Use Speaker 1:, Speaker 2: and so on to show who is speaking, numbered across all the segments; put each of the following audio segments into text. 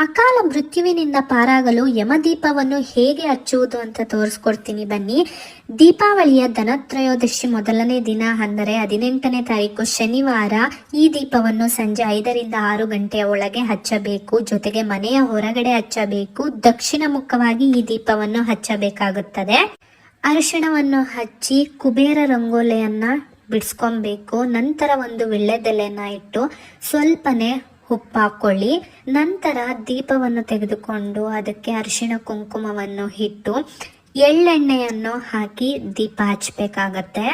Speaker 1: ಅಕಾಲ ಮೃತ್ಯುವಿನಿಂದ ಪಾರಾಗಲು ಯಮದೀಪವನ್ನು ಹೇಗೆ ಹಚ್ಚುವುದು ಅಂತ ತೋರಿಸ್ಕೊಡ್ತೀನಿ ಬನ್ನಿ. ದೀಪಾವಳಿಯ ಧನತ್ರಯೋದಶಿ ಮೊದಲನೇ ದಿನ ಅಂದರೆ ಹದಿನೆಂಟನೇ ತಾರೀಕು ಶನಿವಾರ ಈ ದೀಪವನ್ನು ಸಂಜೆ ಐದರಿಂದ ಆರು ಗಂಟೆಯ ಒಳಗೆ ಹಚ್ಚಬೇಕು. ಜೊತೆಗೆ ಮನೆಯ ಹೊರಗಡೆ ಹಚ್ಚಬೇಕು. ದಕ್ಷಿಣ ಮುಖವಾಗಿ ಈ ದೀಪವನ್ನು ಹಚ್ಚಬೇಕಾಗುತ್ತದೆ. ಅರಿಶಿಣವನ್ನು ಹಚ್ಚಿ ಕುಬೇರ ರಂಗೋಲಿಯನ್ನ ಬಿಡಿಸ್ಕೊಬೇಕು. ನಂತರ ಒಂದು ವಿಳ್ಳೆದೆಲೆನ ಇಟ್ಟು ಸ್ವಲ್ಪನೇ ಉಪ್ಪು ಹಾಕೊಳ್ಳಿ ನಂತರ ದೀಪವನ್ನು ತೆಗೆದುಕೊಂಡು ಅದಕ್ಕೆ ಅರಿಶಿಣ ಕುಂಕುಮವನ್ನು ಇಟ್ಟು ಎಳ್ಳೆಣ್ಣೆಯನ್ನು ಹಾಕಿ ದೀಪ ಹಚ್ಚಬೇಕಾಗತ್ತೆ.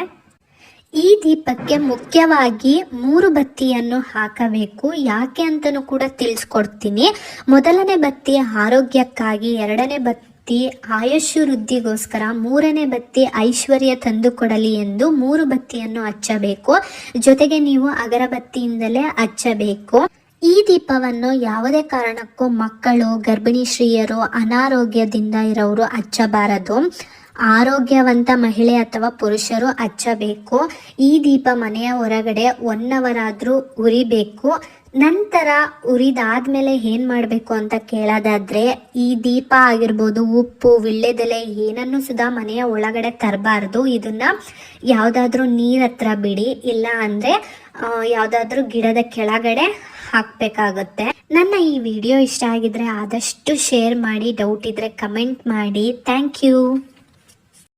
Speaker 1: ಈ ದೀಪಕ್ಕೆ ಮುಖ್ಯವಾಗಿ ಮೂರು ಬತ್ತಿಯನ್ನು ಹಾಕಬೇಕು. ಯಾಕೆ ಅಂತಲೂ ಕೂಡ ತಿಳಿಸ್ಕೊಡ್ತೀನಿ. ಮೊದಲನೇ ಬತ್ತಿ ಆರೋಗ್ಯಕ್ಕಾಗಿ, ಎರಡನೇ ಬತ್ತಿ ಆಯುಷ್ ವೃದ್ಧಿಗೋಸ್ಕರ ಮೂರನೇ ಬತ್ತಿ ಐಶ್ವರ್ಯ ತಂದುಕೊಡಲಿ ಎಂದು ಮೂರು ಬತ್ತಿಯನ್ನು ಹಚ್ಚಬೇಕು. ಜೊತೆಗೆ ನೀವು ಅಗರಬತ್ತಿಯಿಂದಲೇ ಹಚ್ಚಬೇಕು. ಈ ದೀಪವನ್ನು ಯಾವುದೇ ಕಾರಣಕ್ಕೂ ಮಕ್ಕಳು, ಗರ್ಭಿಣಿ ಸ್ತ್ರೀಯರು, ಅನಾರೋಗ್ಯದಿಂದ ಇರೋರು ಹಚ್ಚಬಾರದು. ಆರೋಗ್ಯವಂತ ಮಹಿಳೆ ಅಥವಾ ಪುರುಷರು ಹಚ್ಚಬೇಕು. ಈ ದೀಪ ಮನೆಯ ಹೊರಗಡೆ ಒನ್ ಅವರ್ ಉರಿಬೇಕು. ನಂತರ ಉರಿದಾದ್ಮೇಲೆ ಏನ್ ಮಾಡಬೇಕು ಅಂತ ಕೇಳೋದಾದ್ರೆ, ಈ ದೀಪ ಆಗಿರ್ಬೋದು, ಉಪ್ಪು, ವಿಳ್ಳೆದೆಲೆ ಏನನ್ನು ಸುದಾ ಮನೆಯ ಒಳಗಡೆ ತರಬಾರ್ದು. ಇದನ್ನ ಯಾವುದಾದ್ರೂ ನೀರತ್ರ ಬಿಡಿ ಇಲ್ಲ ಅಂದ್ರೆ ಯಾವ್ದಾದ್ರೂ ಗಿಡದ ಕೆಳಗಡೆ ಹಾಕ್ಬೇಕಾಗುತ್ತೆ. ನನ್ನ ಈ ವಿಡಿಯೋ ಇಷ್ಟ ಆಗಿದ್ರೆ ಆದಷ್ಟು ಶೇರ್ ಮಾಡಿ ಡೌಟ್ ಇದ್ರೆ ಕಮೆಂಟ್ ಮಾಡಿ. Thank you